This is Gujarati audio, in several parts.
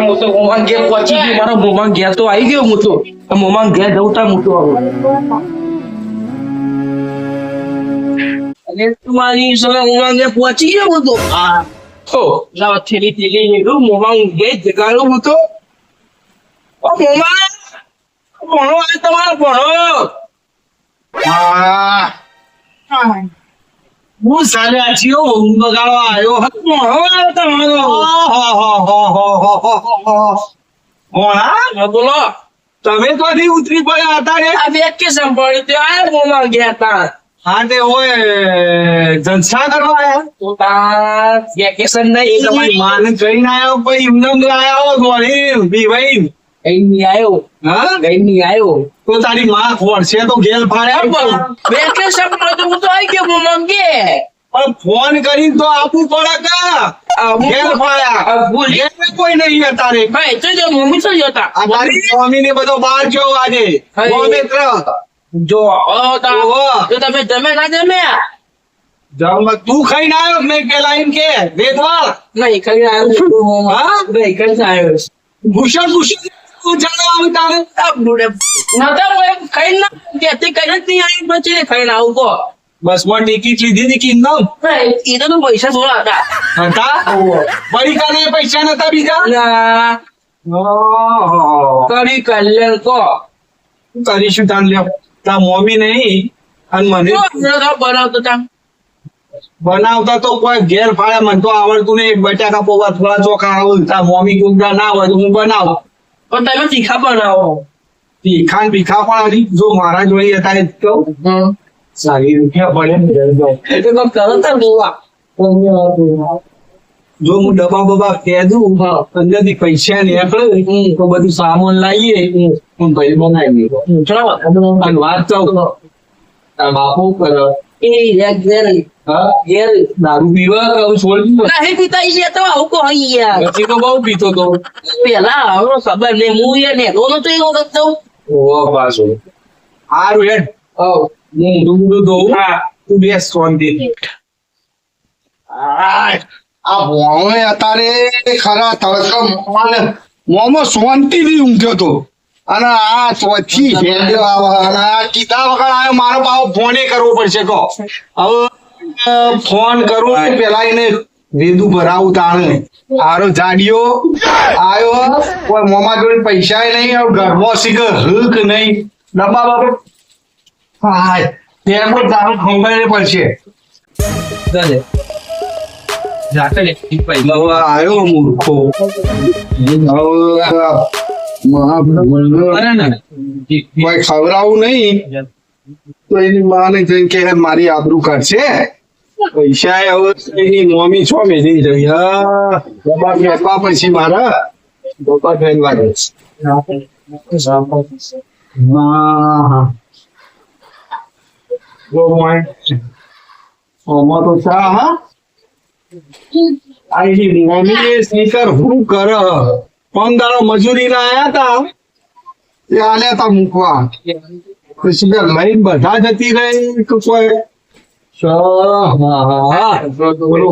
હું તો મોમાં ઘેર પહોંચી ગયો મારો મોમાં ઘેર તો આવી ગયો હું મોમાં ઘેર જવું તા હું તો અને તમારી સલાહ મોમાં ઘેર પહોંચી ગયો હું આ હો લાવ થેલી થેલી લીધું મોમાં ઘેર જગાડો હું ઓ મોમાં ભણો આ તમારો ભણો. હા. હું સાલે આ ઊંઘ બગાડવા આવ્યો. હતો ભણો આવ્યો હા મોણા હા, બોલો. તમે ક્યાંથી ઉતરી પડ્યા હતા રે આ વેકેશન પડ્યું તે આ મોમાં ગયા હતા? હા તે હોય જલસા કરવા આયા. તો તાર વેકેશન નહીં તમારી નહીં માને જઈને આવ્યો પછી ઇમનમ આયા ગોળી. બીવાઈ ગઈ ની આવ્યો હા? ગઈ ની આવ્યો તો તારી માં વર્ષે તો ગેલ ફાડ્યા વેકેશન પડ્યું હું તો આવી ગયો મોમાં ગે પણ ફોન કરીને તો આપવું પડે કા ગેલ ફાડ્યા આ કોઈ નહીં અત્યારે ભાઈ તો જો મમ્મી તો જોતા. આ તારી ને બધો બહાર ગયો આજે. હા, એ- જો ઓ તા ઓહો. તો તમે જમે ના જમે? તું ખાઈને આવ્યો કે નહીં પેલા એમ કે? વેદવાળ? નહીં ખાઈને આવ્યો હા? નહીં કરી આવ્યો ભૂષણ ભૂષણ તું હું એમ ખાઈ ના કેતી કઈ જ નહીં આવી પછી ખાઈને આવું કો બસમાં ટિકિટ લીધી હતી કે નામ એ તો પૈસા થોડા હતા. હતા? પડીકાને પૈસા નતા બીજા? કરી કલ્યાણ તો. કરીશું તાન લ્યો. તા મોમી નહીં અને મને બનાવતો તા બનાવતા તો કોઈ ઘેર ફાળે મને તો આવડતું નહીં. બટાકા પોવા થોડા ચોખા આવું તા મોમી ગુંગા ના હોય હું બનાવું. પણ તમે તીખા બનાવો. તીખા ને બીખા પણ જો મારા જોઈએ તારે કહું. સારી ને જો હું ડબ્બા બબા ખેદું અંદરથી પૈસા નીકળે તો બધું સામાન લાવીએ હું ભાઈ બનાવી દઉં અને વાત તો બાપુ કરે દારૂ પીવા કે હવે છોડી નહીં પીતા છે તો આવું કહો યાર. પછી તો બહુ પીતો તો. પેલા હવે ખબર નહીં હું એ નેતો નતો એ વખત તો ઓહો પાછો. હારું હેડ. હું ઊંધું દઉં હા તું શાંતિથી આય, આ ભોણો અત્યારે ખરા તડકા મોમાને મોમો શાંતિથી ઊંઘ્યો તો. અને આ ચોથી હેડ્યો આવે અને આ કીધા વગર આવ્યો મારો પાછો ફોને કરવો પડશે કહો. હવે ફોન કરું પેલા એને વેદું ભરાવું તાણે. આરો જાડિયો આયો. કોઈ મોમા જોડે પૈસા નહીં ઘરમાં શીખર હક નહીં. ડબ્બા બાબા હાય ત્યાં કોઈ તારું ખંભાઈને પડશે. ચાલે. જાતે આવ્યો મૂર્ખો. હવે બરાબર ને. કોઈ ખવડાવું નહીં. તો એની માને જઈને કે મારી આબરૂ કાઢશે. પૈસા એ હવે એની મમ્મી છો મેલી જઈ હા બાબા ફેંકવા પછી મારા બાપા જો મોય ઓમાં મજૂરી એ મૂકવા. લઈને બધા જતી રહી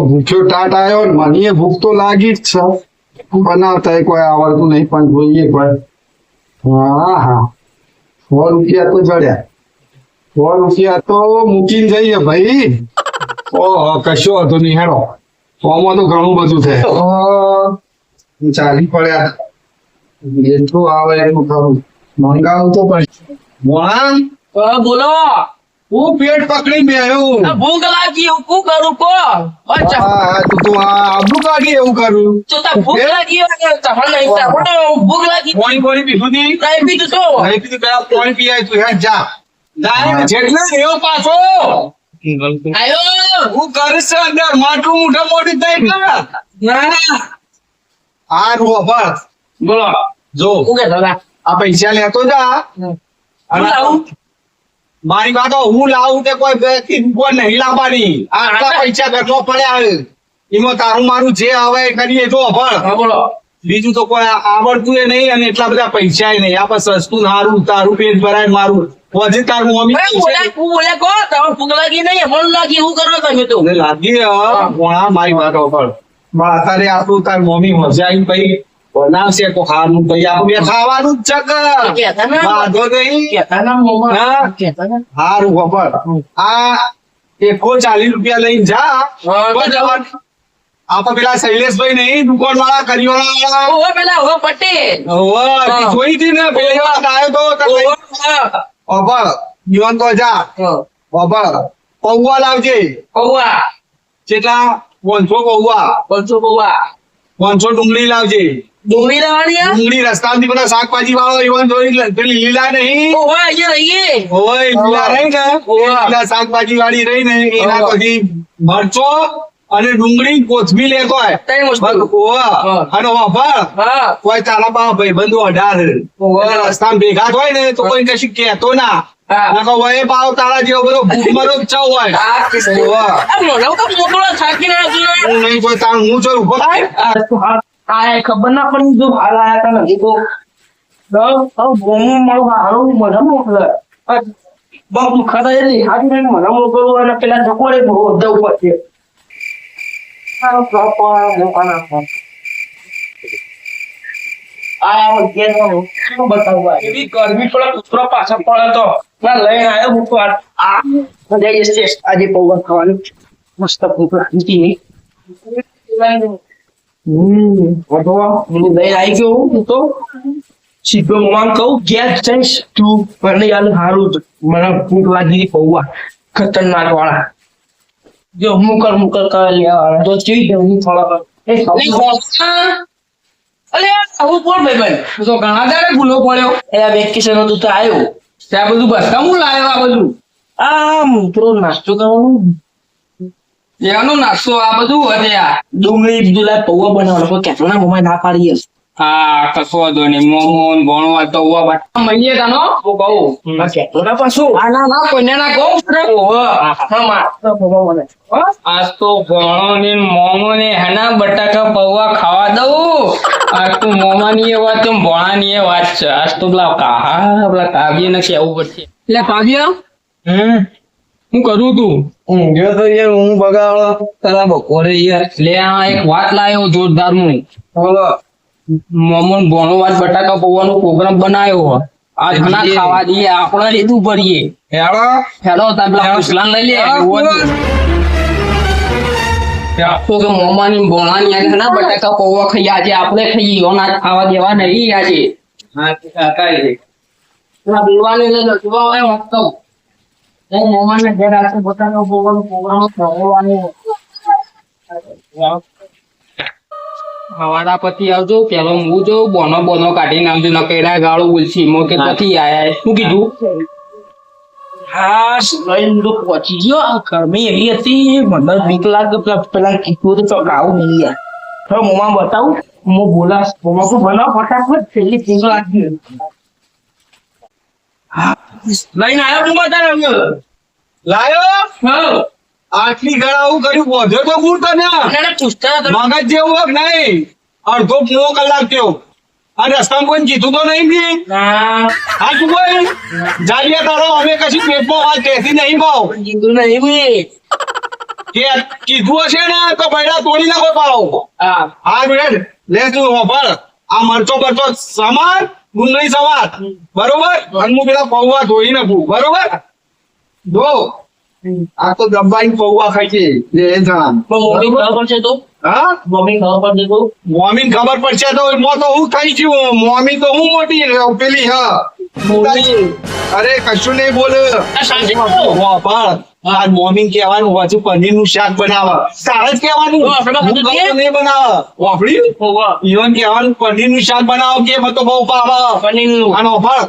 ભૂખ્યો ટાટ આવ્યો મને ભૂખ તો લાગી જ છે. બનાવતા કોઈ આવડતું નહીં, પણ જોઈએ કોઈ. હા હા. સો રૂપિયા તો જડ્યા. સો રૂપિયા તો મૂકીને જઈએ ભાઈ. ઓહો કશો હતો નહીં હેડો. સોમાં તો ઘણું બધું થાય ચાલી પડ્યા. એટલું આવે એટલું ખરું. મંગાવું તો પછી મોણા બોલો. હું પેટ પકડી બેહ્યો આવ્યું ભૂખ લાગી હું શું કરું કો અચ્છા. હા હા, તું તું આ આબરૂ કાઢી એવું કરું. તો તા ભૂખ લાગી નહીં ભૂખ લાગી. પાણી પાણી પીધું નહીં? કઈ પીધું તો? નહીં પીધું? પેલા પાણી પીવાય તું હેડ જા. હા. જેટલે એવો પાછો. આયો હું કરીશ અંદર. માટલું મોઢા મોઢી થાય ના? આ રોબર બોલો. જો. શું કે દાદા આ પૈસા લેતો જા. શું મારી વાતો હું લાવું તે કોઈ વ્યક્તિ કોઈ નહીં લાવવાની. આ આટલા પૈસા બેઠો પડ્યા. એમાં તારું મારું જે આવે કરીએ. જો પણ બોલો. બીજું તો કોઈ આવડતું એ નહીં અને એટલા બધા પૈસા નહીં. આ બસ સસ્તું સારું તારું પેટ ભરાય મારું. પછી તારું મમ્મી અરે બોલ્યા હું બોલ્યા કો તમે ભૂખ લાગી નહીં મને લાગી હું કરો તમે તો. મને લાગી હવે, મારી વાતો પર બા તારે આપણું તાર મમ્મી મજા આવી પછી બનાવશે કો ખાવાનું ભાઈ. આપણે ખાવાનું જ છે કે. ના. વાંધો નહીં. કહેતા ના મોમાં. હા. ના. હારું ખબર આ એકો ચાલીસ રૂપિયા લઈને જા. આપણે પેલા શૈલેષભાઈ નહીં દુકાન વાળા કરિયાણા પેલા પટેલ. હા. તી જોઈ હતી ને પેલી આવ્યો તો. ઓભળ, જીવન તો જા ઓભળ, પૌવા લાવજે. પૌવા કેટલા? પાંચસો પૌવા પાંચસો પૌવા પાંચસો ડુંગળી લાવજે. ડુંગળી રસ્તામાંથી પેલા શાકભાજી વાળો એવા જોઈ પેલી લીલા નહીં. ઓહો અહીંયા રહીએ. ઓય લીલા રહી ને લીલા શાકભાજી વાળી રહી ને એના પછી મરચો અને ડુંગળી કોથમી લે. હા. અને હા. કોઈ તારા બા ભાઈબંધો અઢાર. ઓવા. રસ્તામાં ભેગા હોય ને તો કોઈ કશું કહેતો ના. બધો કોઈ ખબર ના પડી જો હાલ આયા તા નથી તો મારો હારો મને મોકલે. આ બહુ દુખાતા એ દેખાતું મને મોકલવું અને પેલા ચકોરે બહુ બધા ઉપર છે. આજે પૌવા ખાવાનું મસ્ત ભૂખ લાગી હમ વધવા હું લઈને આવી ગયો હું તો સીધો મમ્મા કહું ગેસ જઈશ તું મને યાર સારું જ. મને ભૂખ લાગી હતી પૌવા ખતરનાક વાળા જો મુકર મુકર કરે લેવા તો ચીજ હું થોડા અલે આવું કોણ ભાઈ તું તો ઘણા દાડે ભૂલો પડ્યો. એ આ વેકેશન હતું તો આવ્યો ત્યાં બધું બધા હું લાવ્યો આ બધું? આ મિત્રો નાસ્તો કરવાનું. એનો નાસ્તો આ બધું વધે આ ડુંગળી બધું લાય પૌવા બનાવવાનો. કેટલા મોમાં ના પાડી હશે. હા કશો વાંધો નહીં. મોમો ને ભણવા તો ઉવા બાટા મળીએ તાનો હું. કહું? કેટલા પાછું આ ના ના કોઈને ના કહું ઓહો હા માર તો પૌવા બને હો. આજ તો ભણો ને મોમો ને હેના બટાકા પૌવા ખાવા દઉં. આજ તો મોમા એ વાત તો ભણા એ વાત છે. આજ તો પેલા કાહા પેલા કાવ્ય ને કેવું પડશે એટલે કાવ્ય? હમ. હું કરું તું? ગયો તો યાર હું બગાડો. તારા બપોરે યાર. લે આ એક વાત લાયો જોરદાર હું. બોલો. મોમો ને ભણો બટાકા પૌવાનો પ્રોગ્રામ બનાવ્યો આ ઘણા ખાવા દઈએ આપણે લીધું ભરીએ. હેડો. હેડો તાર પેલા કુશલાન લઈ લે. તો કે મોમાની બોણાની આજે ઘણા બટાકા પૌવા ખાઈ આજે આપણે ખાઈએ ઓના ખાવા દેવા નહીં આજે. હા કાકા એ પેલા લઈ લો જોવા હોય વાત તો એ મોમાને ઘેર આખો પોતાનો પૌવાનો પ્રોગ્રામ કરવાનો હવાડા પછી આવજો પેલો હું જો બોનો બોનો કાઢીને આવજો ન કેડા ગાળો બોલછી મો કે પછી આયા શું કીધું? હા લઈને તો પહોંચી ગયો. ગરમી એવી હતી મને બીક લાગે. પેલા પેલા કીધું તો આવું નહીં યાર. હવે મોમાં બતાવું હું બોલાશ. મોમાં તો બનાવ ફટાફટ. છેલ્લી બીક લાગી હા લઈને આવ્યો મોમાં તારે લાયો? હા આટલી ગળા હું કર્યું બોધ્યો તો હું તને. મગજ જેવું હોક નહીં. અડધો પૂરો કલાક થયો. આ રસ્તામાં કોઈ કીધું તો નહીં બી હા તું કોઈ જાડિયા તારો અમે કશું પેટમાં વાત કહેતી નહીં ભાવ. કીધું નહીં બી કે કીધું હશે ને તો પહેલા તોડી નાખો પાવ હા. હા બેડ લે તું હોભળ. આ મરચો બરચો સમાર ગુંદરી સમાર બરોબર? અને હું પેલા પૌવા ધોઈ નાખું. બરોબર? જો આ તો દબાઈ પૌવા ખાઈ છે એ જણા મમ્મી ખબર પડશે તો? હા? મમ્મી ખબર પડશે તો? મોમીન ખબર પડશે તો મો તો હું થઈ છું મોમી તો હું મોટી પેલી હા. મમ્મી અરે કશું નહીં બોલ. આ શાંતિ વાપર આ મોમીન કહેવાનું પાછું પનીરનું શાક બનાવે. તારે જ કહેવાનું. નહીં બનાવે. વાપડી ઈવન કહેવાનું પનીરનું શાક બનાવો કે તો બહુ પનીર પનીરનું. આનો ફળ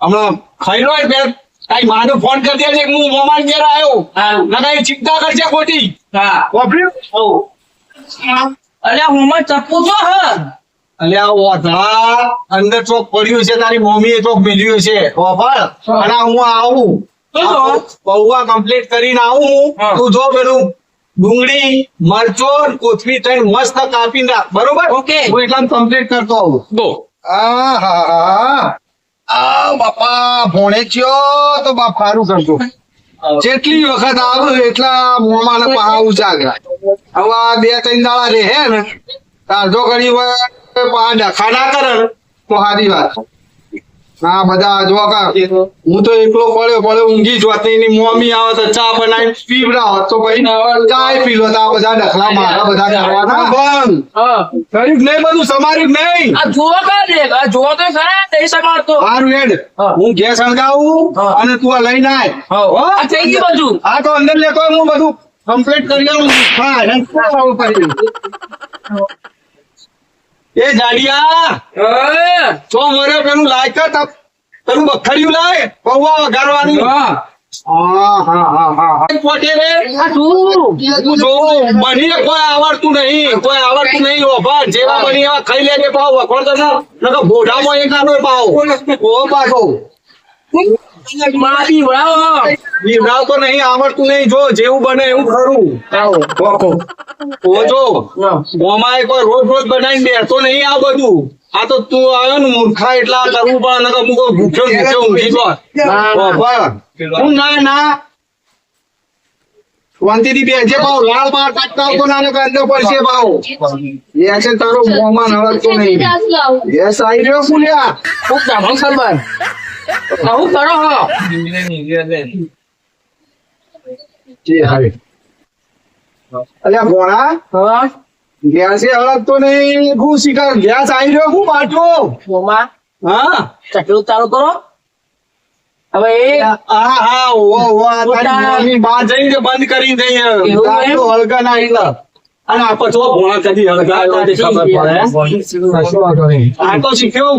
હમણાં ખાઈ લો એટલે તારી માનો ફોન કરી દેજે હું મોમાન ઘેર આવ્યો. હા ના ચિંતા કરજે ખોટી હા. વાપર્યું અલ્યા હું માં ચપ્પુ છો હ. એટલે આ અંદર ચોક પડ્યું છે તારી મમ્મીએ ચોક મેલ્યું છે. વાપર અને હું આવું. તો તો. પૌવા કમ્પ્લીટ કરીને આવું તું જો પેલું ડુંગળી મરચો કોથમી કોથમીર થઈને મસ્ત કાપીને રાખ. બરોબર? ઓકે. હું એટલા કમ્પ્લીટ કરતો આવું. ગો આહા. આ બાપા, ભોણે થયો તો બાપ સારું કરતો જેટલી વખત આવે એટલા મોમાં આવું ચાલે હવે આ બે ત્રણ દાડા રહે ને જો ઘડી વાર આ ડખા કરે તો સારી વાત. હા બધા જોકા હું તો એકલો પડ્યો પડ્યો ઊંઘી જોત નહીં. એની મમ્મી આવે તો ચા બનાવી પીવડાવો. તો પછી ચા પી લો તો આ બધા ડખલા મારા બધા કરવાના બંધ. હા. કર્યું નહીં બધું સમાર્યું નહીં. આ જુઓ કા રે આ જુઓ તો ખરા નહીં સમારતો. સારું એડ હા. હું ગેસ હળગાવું અને તું આ લઈને આય. હો? આ થઈ ગયું બધું. આ તો અંદર લેતો હું બધું કમ્પ્લીટ કરી આવું. હા પછી. એ જાડિયા! છો મોરે પેલું લાયક પેલું બખડ્યું લાય પૌવા વઘારવાની. હા. હા હા હા હા હા. પોતે રે. આ શું? હું જોઉં બનીને કોઈ આવડતું નહીં કોઈ આવડતું નહીં ઓભા જેવા બની ખાઈ લેજે પાવ વખોડતો ના ભોઢામાં એક આનો પાવ. ઓ પાછો. બીવડાવ તો નહીં આવડતું નહીં. જો જેવું બને એવું ખરું. આવો ઓ જો મોમાએ કોઈ રોજ રોજ બનાવીને દેતો નહીં આ બધું. આ તો તું આવ્યો ને મૂર્ખા એટલા કરવું પણ નકર હું કોઈ ભૂખ્યો ભૂખ્યો ઊંઘી તો હું ના ના. શાંતિથી બેસે ભાવ લાલ બાર કાઢતા આવતો ના નકર અંદર પડશે ભાવ. એ છે તારો મોમાં નળકતો નહીં. યસ આઈ રહ્યો ફૂલ્યા ખૂબ કરો હો અલ્યા હા ગેસે હળકતો નહીં હું શિકાર ગેસ આવી રહ્યો હું પાછો મોમાં હા ચકલું ચાલુ કરો હવે એ હા હા ઓ ઓ તારી બહાર જઈને બંધ કરી દઈએ એવું હલકા ના આઈલા અને આ પછી ભોણા કદી હલકા ખબર પડે આ તો શીખ્યો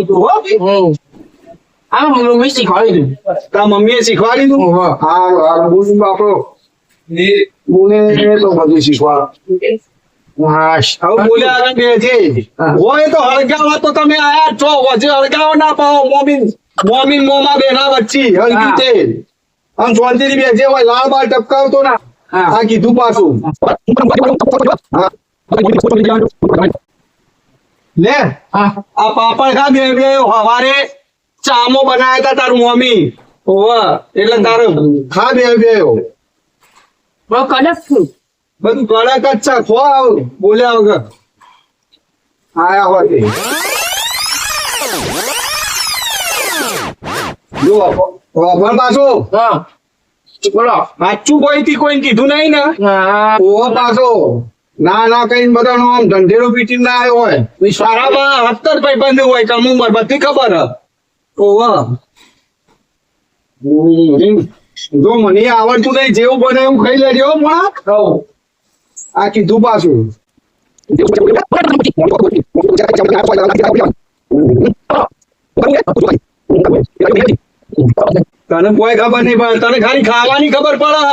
આ મમ્મી શીખવાડી દઉં તારા મમ્મીએ શીખવાડી દઉં? હા હા બુન બાપરો બોલે તો બધું ના પાઓ મોમીન મોમીન મોમાં બેના વચ્ચે હળગી તે. આમ શાંતિથી બેજે હોય લાલ બાર ટપકાવતો ના. હા. કીધું પાછું. લે. આ પાપડ ખા બે બે હવારે. ચામો બનાવ્યા હતા તારું મમ્મી. ઓવા એટલે તારો ખા બે બે કડક બધું કડક જ છે. ખો બોલ્યા વગર આયા હોય તે જો વાપર પાછો. હા. બોલો. સાચું કોઈથી કોઈ કીધું નહીં ને? હા. પાછો. ના ના કઈ બધાનો આમ ઢંઢેરો પીટી ના આવ્યો હોય. સારામાં સત્તર ભાઈ બંધ હોય કે ઉમર બધી ખબર હ. ઓવા જો મને આવડતું નહીં જેવું બને એવું ખાઈ લેજો આ કીધું પાછું. તને કોઈ ખબર નહીં પડે તને ખાલી ખાવાની ખબર પડે.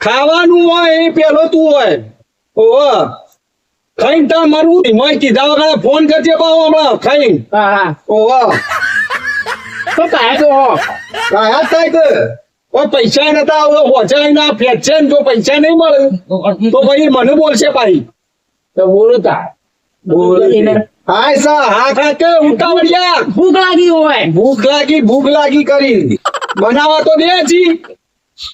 ખાવાનું હોય એ પેલો તું હોય. ઓહો. ખાઈને તા મારું કીધા વગર ફોન કરજે બાવ હમણાં. હા. ઓહો. તો કાંઈ તો કાયા થાય કે કોઈ પૈસા નતા હોચાય ના ફેંચશે ને જો પૈસા નહીં મળે તો પછી મને બોલશે ભાઈ તો બોલું તા હાય સા હા ખા કે ઉતાવળિયા ભૂખ લાગી હોય ભૂખ લાગી ભૂખ લાગી કરી બનાવવા તો દે જી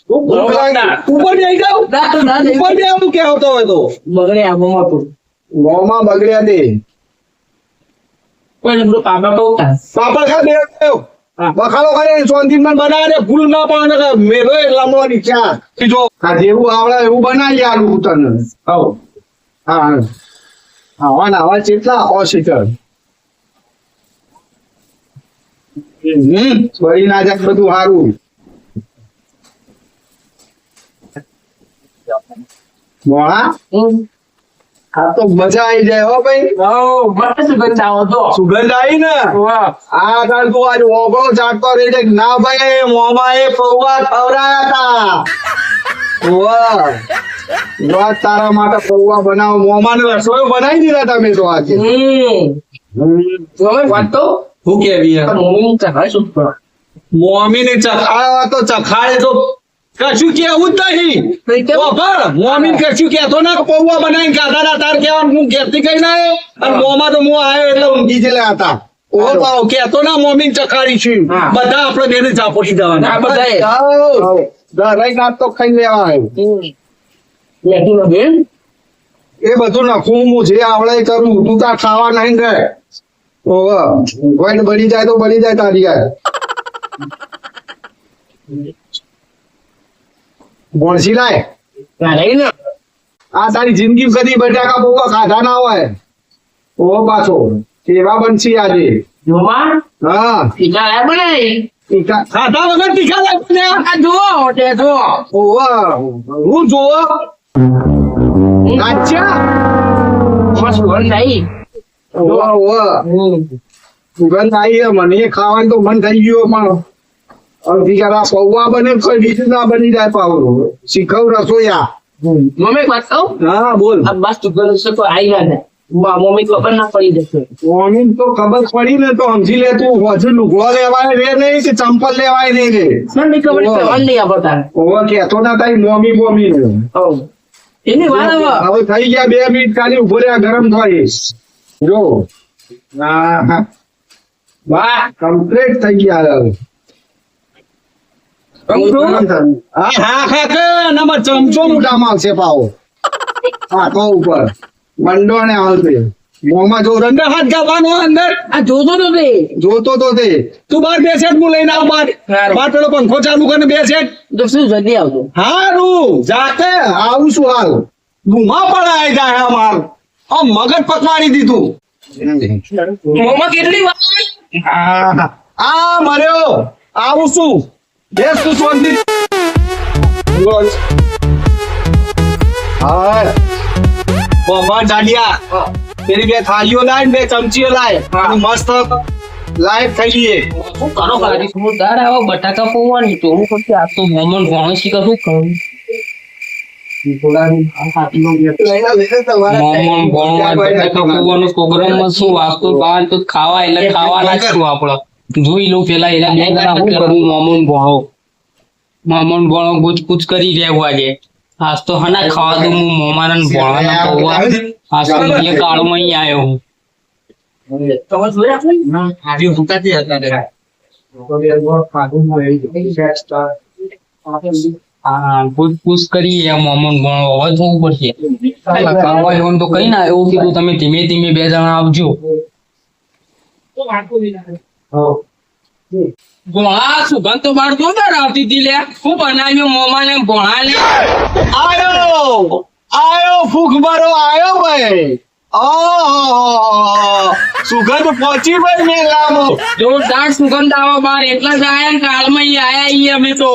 ભૂખ લાગી ઉપર બે જાવ ના ના ઉપર બે આવું કે આવતો હોય તો મોમાં બગડ્યા દે કોઈ પાપા ખા દે હા. બખાલો કરે પણ બનાવે ભૂલ ના પાડે કે મેલો એ લમવાની ચા. જો આ જેવું આવડે એવું બનાવી આલું તને હવ હા આવા ને આવા કેટલા હમ વળી ના જાય બધું સારું મોણા? આ તો મજા આવી જાય હો ભાઈ. હો બસ સુગંધ આવો તો. સુગંધ આવી ને? વાહ. આ તાર તું આજ ઓગળો ચાટતો રહી જાય ના ભાઈ મોમાં એ પૌવા ખવડાયા હતા વાહ. વાત તારા માટે પૌવા બનાવો. મોમાં ને રસોઈ બનાવી દીધા તમે તો આજે. હમ. તમે વાત તો હું કેવી મોમી ને ચખાવા તો ચખાડે તો કશું કેવું જ નહીં. મોમીન કશું કેતો ના કે પૌવા બનાવીને ખાધા હતા તાર કેવાનું હું ઘેરથી કઈ ના આવ્યો. અને મોમાં તો હું આવ્યો એટલે ઊંઘી જેલા હતા. ઓ કેતો ના મોમીન ચખાડી હા. બધા આપણે બેને ચાપોટી જવાના આ દરેક નાત તો ખાઈ લેવા આવ્યો. એ બધું નાખું હું જે આવડે કરું. તું તાર ખાવા નહીં ગયે ઓવે બળી જાય તો બની જાય તારી યાર. ભણસી લાય. લઈ ને આ તારી જિંદગી કદી બટાકા બોકા ખાધા ના હોય. ઓ પાછો કેવા બનશી આજે? જોવા? હા. ટીકા લાય બનાવી તીખા- ખાધા વગર તીખા લાય ને આ જુઓ તે જુઓ. હું જોવો નાચ્યા મસ્ત આવી ઓવા ઓવા. સુગંધ આવી મને ખાવાનું તો મન થઈ ગયું પણ અડધી પૌવા બને કોઈ બીજું ના બની જાય પાવું શીખવ રસોયા મમ્મી વાત કહું? હા બોલ. બસ તું ગરમ છે તો આવી ના. જાય મમ્મી ખબર ના પડી જશે. મમ્મી તો ખબર પડી ને તો સમજી લે તું હજુ લુગડો લેવાય રે નહીં કે ચંપલ લેવાય નહીં? રે મને ખબર. પડવાની નહીં આપતા ઓવા કેતો ના તારી મમ્મી મમ્મી ને. એની વાત હવે થઈ ગયા બે મિનિટ ખાલી ઊભો રહ્યા ગરમ થાય જો. હા વાહ કમ્પ્લીટ થઈ ગયા હવે. હા હા નંબર ચમચો મોટામાં આવશે પાવો ઉપર હાથ અંદર આ જોતો તો પંખો ચાલુ કરીને બેસેટ જાતે આવું શું હાલ ધુમા પડાય જાય અમાર આ મગજ પકવાડી દીધું કેટલી આ મર્યો. આવું શું? બેસ તું શાંતિ. હા બાબા ડાલિયા તેરી બે થાળીઓ લાય બે ચમચીઓ લાય મસ્ત લાઈવ થઈ જઈએ શું કરો ખાલી હું દાર આવો બટાકા પૌવાની? તો હું પછી આ તો મોમન શીખે શું કરું મોમન ભણવા બટાકા પૌવાનો પ્રોગ્રામમાં શું? વાસ્તુ બહાર તો ખાવા એટલે ખાવાના જ છું આપડે જોઈ લઉં પેલા એના બે જણા શું કરું? મોમન ભણો મામોન ભણો ગુચ ગુચ કરી રહ્યા આજે. આજ તો હના ખાવા દઉં હું ભણવા ભણવાના પૌવા. આજ તો એ કાળો માં આવ્યો હું. હા પૂછ પૂછ કરી ભણો હવે જોવું પડશે. કરવા કઈ ના એવું કીધું તમે ધીમે ધીમે બે જણા આવજો. ભોળા સુગંધ તો બાર જોરદાર આવતી હતી લે. શું બનાવ્યું મોમાં ને ગોળા ને. આયો! આયો ફૂક મારો આયો ભાઈ. સુગંધ પહોંચી ભાઈ મેલામાં જોરદાર સુગંધ આવો બાર. એટલા જ આયા કાળમાં ઈ આયા ઈ અમે તો.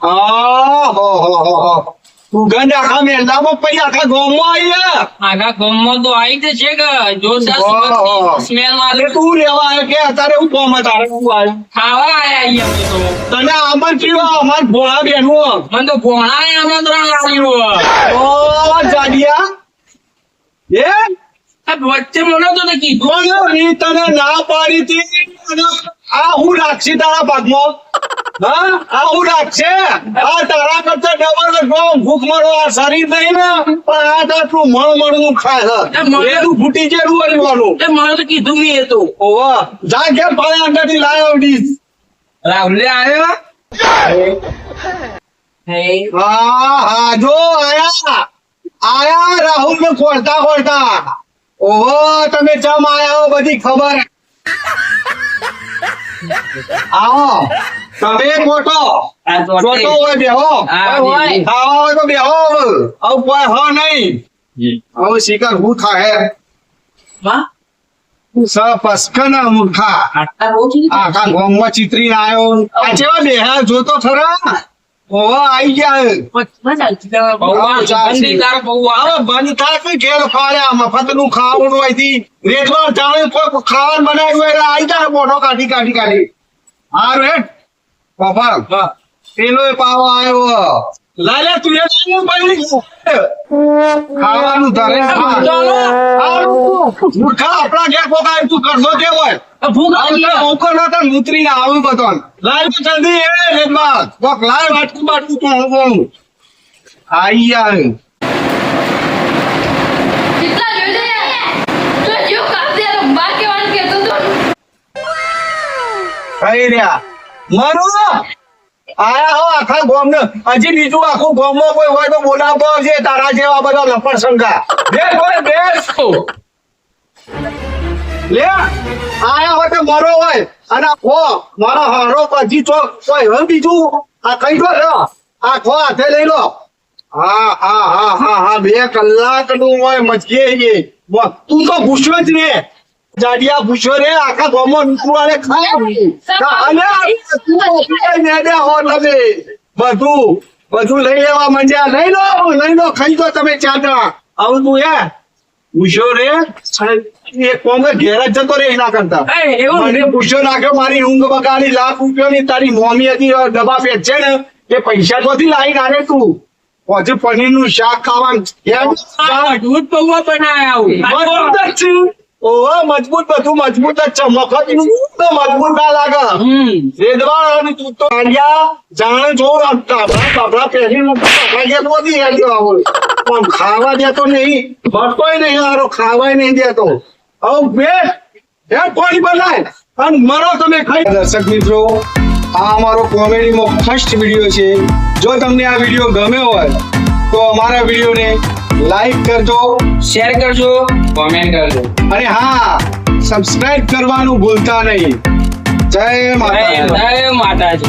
આહો સુગંધ આખા મેલામાં પછી આખા ગામમાં આયા આગા ગામમાં તો આવી જ છે કે જોરદાર સ્મેલ અરે તું રેવા કે? અત્યારે હું કોમ તારે હું આવ્યો? ખાવા આયા ઈ અમે તો. તને આમંત્રણ અમાર ભોળા બેનું. મને તો ભોળા ને આમંત્રણ આવ્યું ઓ જાડિયા. એ? વચ્ચે મને તો કીધું. તને ના પાડી હતી? આ હું રાખશી તારા ભાગમાં? હા? આ હું રાખશે? આ તારા કરતા ડબલ ગો ભૂખ મારો આ શરીર નહીં ને? પણ આ તો મણ મણનું ખાય છે. એનું ફૂટી જેલું અડવાનું એ મને તો કીધું મેં એ તો. ઓવા જા ઘેર પાણી અંદરથી લાયો ડીશ રાહુલે આવ્યો હે? હા? હા જો આયા. આયા રાહુલ ને ખોલતા ખોલતા ઓહો તમે ચમ આયા બધી ખબર. આવો. તમે ખોટો. ખોટો હોય બેહો. હા. ખાવા હોય તો બેહો. હવે આવું કોઈ હો નહીં. હવે શિકાર હું બહુ છે આખા ગામમાં ચિતરીને આવ્યો આ જેવા બેહા જોતો ખરા? ઓહો આઈ ગયા ખાવાનું અહીંથી. રેટમાં ચાલે કોઈ ખાવાનું બનાવ્યું હોય એટલે આઈ જાય મોઢો કાઢી કાઢી કાઢી. હા હેડ. પપ્પા પેલો પાવો આવ્યો લાલે તું ખાવાનું ધરે. મૂર્ખા આપણા ઘેર કોક તું કરતો કેવાય હોય. ગામ હજી બીજું આખું ગામમાં કોઈ હોય તો બોલાવતો હશે તારા જેવા બધા લપડ સંઘા. બે કોઈ બેસ. લે આયા હોય તો મારો હોય? અને ખો મારો હારો પછી તો કોઈ હવે બીજું? આ કઈ તો લો આ ખો હાથે લઈ લો. હા હા હા હા હા બે કલાકનું હોય મચીએ તું તો ભૂસ્યો જ રે જાડિયા ભૂસ્યો રે આખા ગામમાં નીકળવાને ખાય હો તમે? બધું બધું લઈ લેવા માંડ્યા. લઈ લો લઈ લો ખાઈ દો તમે ચાદરા આવું તું હે? ભૂસ્યો રે. અને કોંગ્રેસ ઘેર જ જતો રે એના કરતા. એ, મને પૂછ્યો નાખ્યો મારી ઊંઘ બગાડી લાખ રૂપિયાની તારી મોમી હતી ડબ્બા છે ને એ પૈસા તો લાવી નાખે તું? પછી પનીરનું શાક ખાવાનું પૌવા આવું. મજબૂત બધું મજબૂત જ છે. મફતનું તો મજબૂત ના લાગે. રેદવાળ અને તું તો આલિયા જાણે જો આ કાપડા બાપડા પહેરીને કાપડા ગયા તો નથી આવો પણ ખાવા દેતો નહીં. ભટકોય નહીં હારો ખાવાય નહીં દેતો. હવે બે હે પાણી બનાય અને મરો તમે ખાઈ દર્શક મિત્રો આ અમારો કોમેડીમાં ફર્સ્ટ વીડિયો છે. જો તમને આ વીડિયો ગમ્યો હોય તો અમારા વિડીયોને લાઈક કરજો. શેર કરજો. કોમેન્ટ કરજો. અને હા સબસ્ક્રાઇબ કરવાનું ભૂલતા નહીં. જય માતા જય માતાજી.